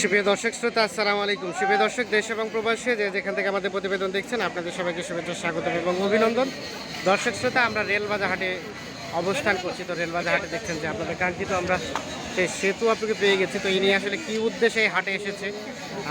সুপ্রিয় দর্শক, শ্রোতা, আসসালামু আলাইকুম। সুপ্রিয় দর্শক, দেশ এবং প্রবাসী যে যেখান থেকে আমাদের প্রতিবেদন দেখছেন, আপনাদের সবাইকে শুভেচ্ছা স্বাগত এবং অভিনন্দন। দর্শক, শ্রোতা, আমরা রেলবাজার হাটে অবস্থান করছি। তো রেলবাজার হাটে দেখছেন যে আপনাদের কাঙ্ক্ষিত আমরা সেই সেতু আপনাকে পেয়ে গেছি। তো ইনি আসলে কি উদ্দেশ্যে এই হাটে এসেছে,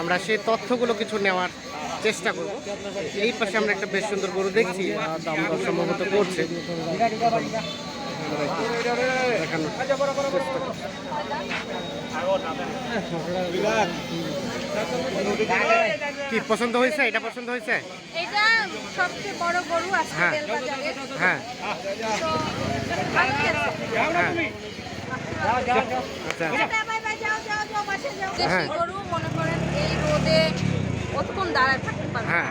আমরা সেই তথ্যগুলো কিছু নেওয়ার চেষ্টা করব। এই পাশে আমরা একটা বেশ সুন্দর গরু দেখছি সম্ভবত করছি। কি পছন্দ হয়েছে? এটা পছন্দ হয়েছে? এটা সবচেয়ে বড় গরু আজকে হ্যাঁ। হ্যাঁ। গরু মনে করেন এই রোদে কতক্ষণ দাঁড়ায় থাকতে হ্যাঁ।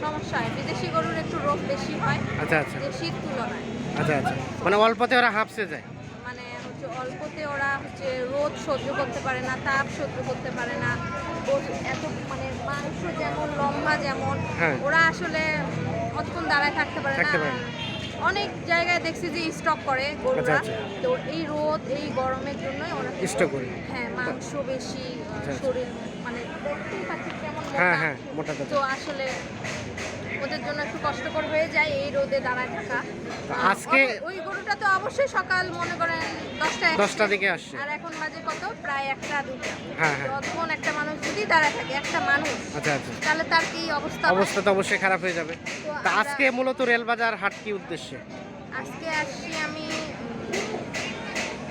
সমস্যা হয় বিদেশি গরুর একটু রোগ বেশি হয়। আচ্ছা আচ্ছা। দেশির তুলনায়। আচ্ছা আচ্ছা। মানে অল্পতে ওরা হাঁপসে যায়। মানে হচ্ছে অল্পতে ওরা হচ্ছে রোদ সহ্য করতে পারে না তাপ সহ্য করতে পারে না। এত মানে মাংস যেমন লম্বা যেমন হ্যাঁ। ওরা আসলে অতক্ষণ দাঁড়ায় থাকতে পারে না। অনেক জায়গায় দেখছি যে স্টক করে গরুরা। আচ্ছা, তো এই রোদ এই গরমের জন্যই ওরা স্টক করে। হ্যাঁ মাংস বেশি আচ্ছা। শরীর মানে দেখতেই পাচ্ছি কেমন হ্যাঁ হ্যাঁ মোটা তো আসলে ওদের জন্য একটু কষ্টকর হয়ে যায় এই রোদে দাঁড়ায় থাকা। আজকে- ওই গরুটা তো অবশ্যই সকাল মনে করেন দশটা দশটা দিকে আসছে। আর এখন বাজে কত? প্রায় একটা দুটা। হ্যাঁ, হ্যাঁ। যতক্ষণ একটা মানুষ যদি দাঁড়ায় থাকে একটা মানুষ আচ্ছা আচ্ছা। তাহলে তার কি অবস্থা? অবস্থা তো অবশ্যই খারাপ হয়ে যাবে। তো আজকে মূলত রেলবাজার হাট কি উদ্দেশ্যে? আজকে আসছি আমি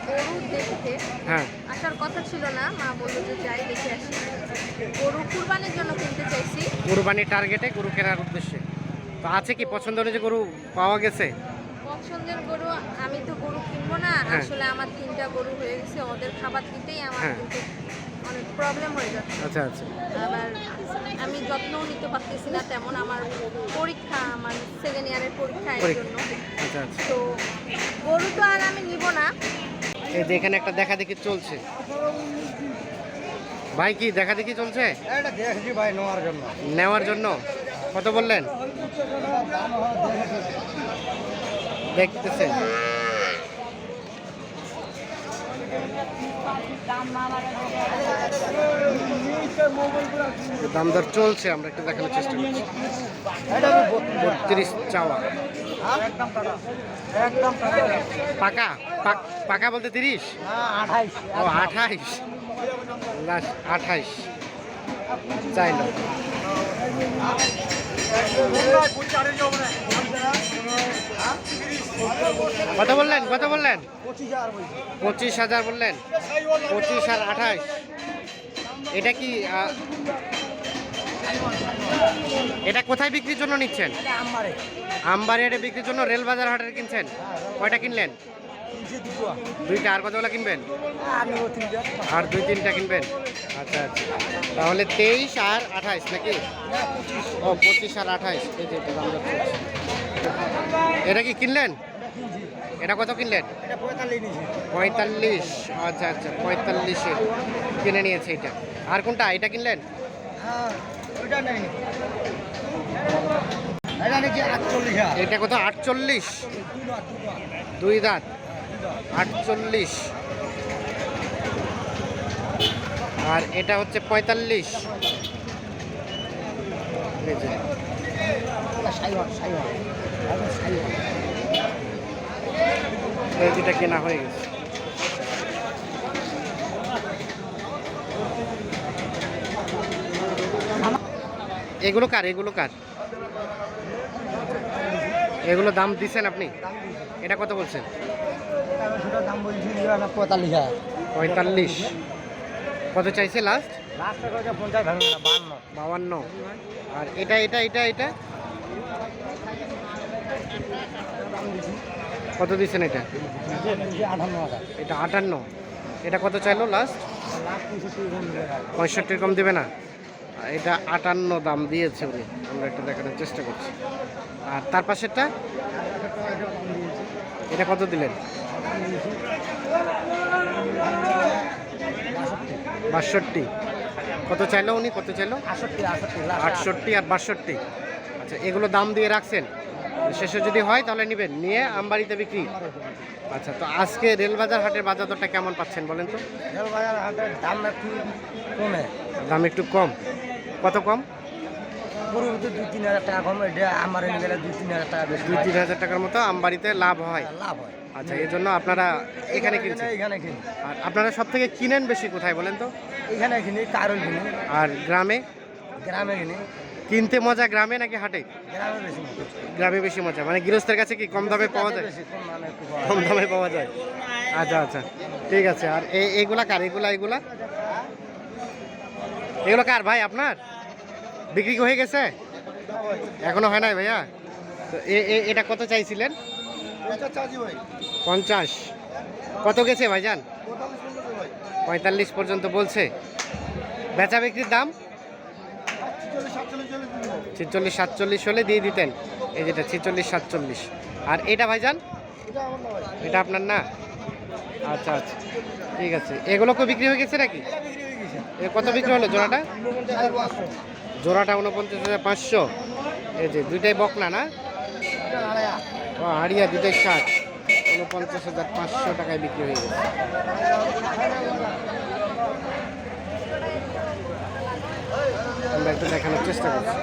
গরু দেখতে হ্যাঁ। আসার কথা ছিল না মা বলল যে যাই দেখে আসি। গরু কুরবানির জন্য কিনতে চাইছি। কুরবানির টার্গেটে গরু কেনার উদ্দেশ্যে। তো আছে কি পছন্দ অনুযায়ী গরু পাওয়া গেছে? পছন্দের গরু আমি তো গরু কিনবো না। হ্যাঁ। আসলে আমার তিনটা গরু হয়ে গেছে ওদের খাবার দিতেই আমার হ্যাঁ। কিন্তু অনেক প্রবলেম হয়ে যাচ্ছে। আচ্ছা আচ্ছা। আবার আমি যত্নও নিতে পারতেছি না তেমন আমার পরীক্ষা আমার সেকেন্ড ইয়ারের পরীক্ষা এর জন্য। আচ্ছা আচ্ছা। তো গরু তো আর আমি নিব না। এই যে এখানে একটা দেখা দেখি চলছে। ভাই কি দেখা দেখি চলছে? ভাই নেওয়ার জন্য। নেওয়ার জন্য? কত বললেন? দেখতেছেন। দাম দর চলছে, আমরা একটু দেখানোর চেষ্টা করছি। বত্রিশ চাওয়া। পাকা? পাক- বলতে তিরিশ? ও, আঠাইশ। আঠাইশ। চাইল কত বললেন? কত বললেন। পঁচিশ হাজার বললেন। পঁচিশ আর আঠাইশ। এটা কি এটা কোথায় বিক্রির জন্য নিচ্ছেন? আমারে আমবাড়িয়াটে বিক্রির জন্য রেলবাজার হাটের কিনছেন? কয়টা কিনলেন? দুইটা, আর কতগুলো কিনবেন? আর দুই, তিনটা কিনবেন? আচ্ছা আচ্ছা। তাহলে তেইশ আর আঠাইশ নাকি? ও, পঁচিশ আর আঠাইশ। এটা কি কিনলেন? এটা কত কিনলেন? পঁয়তাল্লিশ আচ্ছা আচ্ছা পঁয়তাল্লিশে কিনে নিয়েছে এটা। আর কোনটা এটা কিনলেন? হ্যাঁ এটা কত আটচল্লিশ? দুই দাঁত আটচল্লিশ। আর এটা হচ্ছে পঁয়তাল্লিশ। দুটা কেনা হয়ে গেছে। এগুলো কার এগুলো কার? এগুলো দাম দিচ্ছেন আপনি? এটা কত বলছেন? দাম বলছি পঁয়তাল্লিশ হাজার। পঁয়তাল্লিশ। কত চাইছে লাস্ট লাস্ট পঞ্চাশ বাউান্ন আর এটা এটা এটা এটা? কত দিচ্ছেন এটা? এটা আটান্ন। এটা কত চাইলো লাস্ট পঁয়ষট্টির কম দেবে না। এটা আটান্ন দাম দিয়েছে উনি। আমরা এটা দেখানোর চেষ্টা করছি। আর তার পাশেরটা? এটা কত দিলেন? বাষট্টি। কত চাইলো উনি? কত চাইলো? আটষট্টি আর বাষট্টি। আচ্ছা এগুলো দাম দিয়ে রাখছেন? শেষে যদি হয় তাহলে নেবেন। নিয়ে আমবাড়িতে বিক্রি। আচ্ছা তো আজকে রেলবাজার হাটের বাজার দরটা কেমন পাচ্ছেন বলেন তো? রেলবাজার হাটের দাম একটু কমে। দাম একটু কম। কত কম? দুই তিন হাজার টাকা কম আমার গেলে দুই তিন হাজার টাকা দুই তিন হাজার টাকার মতো আমবাড়িতে লাভ হয়। লাভ হয়। আচ্ছা জন্য আপনারা এখানে কিনছেন? এখানে কিনি। আর আপনারা সব থেকে কিনেন বেশি কোথায় বলেন তো? এখানে কিনি কারণ কিনি। আর গ্রামে? গ্রামে কিনি। কিনতে মজা গ্রামে নাকি হাটে? গ্রামে বেশি মজা। মানে গৃহস্থের কাছে কি কম দামে পাওয়া যায়? কম দামে পাওয়া যায়। আচ্ছা আচ্ছা। ঠিক আছে আর এগুলা কার? এগুলা এগুলা? এগুলো কার ভাই আপনার? বিক্রি হয়ে গেছে? এখনও হয় নাই ভাইয়া? তো এটা কত চাইছিলেন? পঞ্চাশ কত গেছে ভাইজান? পঁয়তাল্লিশ পর্যন্ত বলছে। বেচা বিক্রির দাম? ছেচল্লিশ, সাতচল্লিশ হলে দিয়ে দিতেন। এই যেটা ছেচল্লিশ, সাতচল্লিশ। আর এটা ভাইজান? এটা আপনার না? আচ্ছা আচ্ছা। ঠিক আছে। এগুলো কো বিক্রি হয়ে গেছে নাকি? কত বিক্রি হলো জোড়াটা? জোড়াটা উনপঞ্চাশ হাজার পাঁচশো। এই যে দুইটাই বকনা না? ও, হাড়িয়া দুইটাই ষাট। উনপঞ্চাশ হাজার পাঁচশো টাকায় বিক্রি হয়ে গেছে। আমরা একটু দেখানোর চেষ্টা করছি।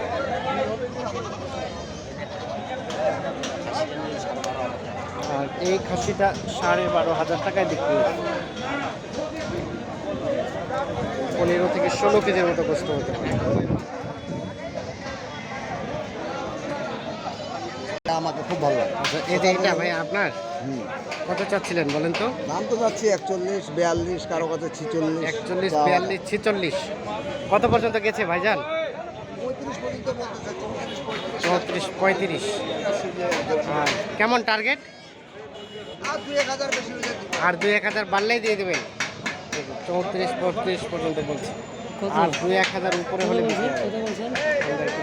আর এই খাসিটা সাড়ে বারো হাজার টাকায় বিক্রি পনেরো থেকে ষোলো কেজির মতো কষ্ট হতে পারে। আমাকে খুব ভালো লাগে। আচ্ছা এই যে এটা ভাই আপনার? কত চাচ্ছিলেন বলেন তো? দাম তো যাচ্ছে একচল্লিশ বিয়াল্লিশ কারও কাছে ছিচল্লিশ। একচল্লিশ বিয়াল্লিশ ছেচল্লিশ। কত পর্যন্ত গেছে ভাইজান? পঁয়ত্রিশ চৌত্রিশ পঁয়ত্রিশ। কেমন টার্গেট? আর দুই এক হাজার বাড়লেই দিয়ে দেবেন? চৌত্রিশ বত্রিশ পর্যন্ত বলছি। আর দুই এক হাজার উপরে হলে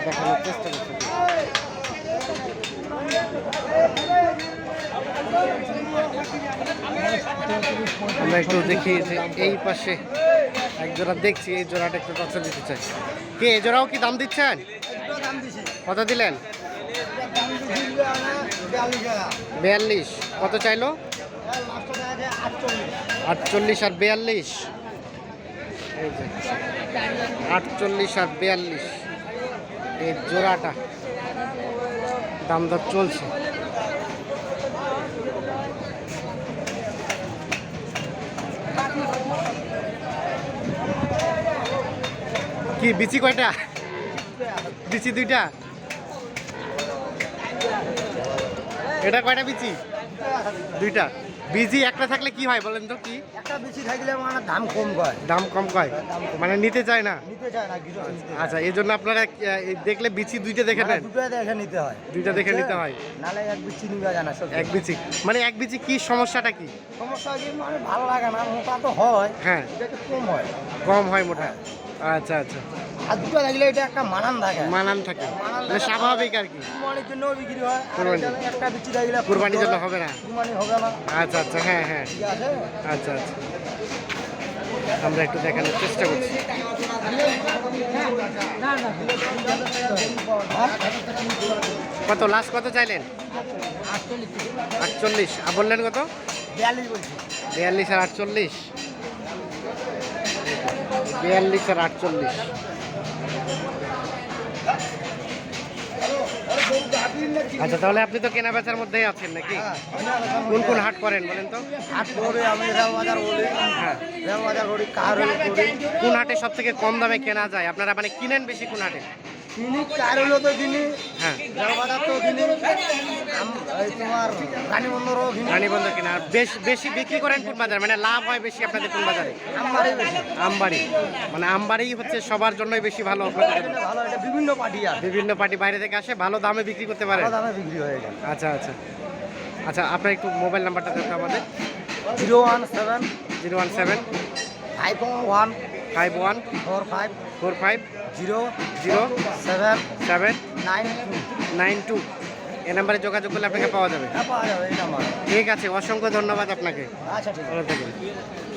দেখানোর চেষ্টা করছি। আমরা একটু দেখি যে এই পাশে এক জোড়া দেখছি, এই জোড়াটা একটু তথ্য দিতে চাই। কে, এই জোড়াও কি দাম দিচ্ছেন? কত দিলেন? বিয়াল্লিশ। কত চাইলো? আটচল্লিশ আর বিয়াল্লিশ। আটচল্লিশ আর বিয়াল্লিশ। এই জোড়াটা দাম দর চলছে। কি বিচি কয়টা? বিচি দুইটা? এটা কয়টা বিচি? দুইটা। বিজি একটা থাকলে কি হয় বলেন তো কি? একটা বেশি থাকলে মানে দাম কম কয় দাম কম কয় মানে নিতে চায় না? নিতে চায় না কিছু আচ্ছা এই জন্য আপনারা দেখলে বিচি দুইটা দেখে মানে নেন। দুটো দেখে নিতে হয়। দুইটা দেখে নিতে হয়। নালে এক বিচি নিবে জানা সব এক বিচি। মানে এক বিচি কি সমস্যাটা কি? সমস্যা কি মানে ভালো লাগে না মোটা তো হয় হ্যাঁ। কম হয়। কম হয় মোটা। আচ্ছা আচ্ছা। আর দুটো থাকলে এটা একটা মানান থাকে। মানান থাকে। মানে স্বাভাবিক আর কি। কুরবানির জন্য বিক্রি হয়। একটা বিচি থাকলে কুরবানির জন্য হবে না। কুরবানি হবে না। আচ্ছা আচ্ছা হ্যাঁ হ্যাঁ। আচ্ছা আচ্ছা। আমরা একটু দেখানোর চেষ্টা করছি। কত লাস্ট কত চাইলেন? আটচল্লিশ। আর বললেন কত? বিয়াল্লিশ বলছি। বিয়াল্লিশ আর আটচল্লিশ। বিয়াল্লিশ আর আটচল্লিশ। আচ্ছা তাহলে আপনি তো কেনা বেচার মধ্যেই আছেন নাকি? কোন কোন হাট করেন বলেন তো? হাট করে আমি রেলবাজার বলি। হ্যাঁ। রেলবাজার করি কারোল কোন হাটে সব থেকে কম দামে কেনা যায়? আপনারা মানে কিনেন বেশি কোন হাটে? কিনি তো কিনি। হ্যাঁ। রেলবাজার তো কিনি। রানীবন্ধ কেনা। আর বেশ বিক্রি করেন কোন বাজারে? মানে লাভ হয় বেশি আপনাদের কোন বাজারে? আমবাড়ি মানে আমবাড়ি হচ্ছে সবার জন্যই বেশি ভালো বিভিন্ন পার্টি বিভিন্ন পার্টি বাইরে থেকে আসে ভালো দামে বিক্রি করতে পারে। আচ্ছা আচ্ছা। আচ্ছা আপনার একটু মোবাইল নাম্বারটা দেন আমাদের। Zero one seven zero one seven five one five one four five four five zero zero seven seven nine nine two. এ নাম্বারে যোগাযোগ করলে আপনাকে পাওয়া যাবে। হ্যাঁ ঠিক আছে অসংখ্য ধন্যবাদ আপনাকে। আচ্ছা ঠিক আছে।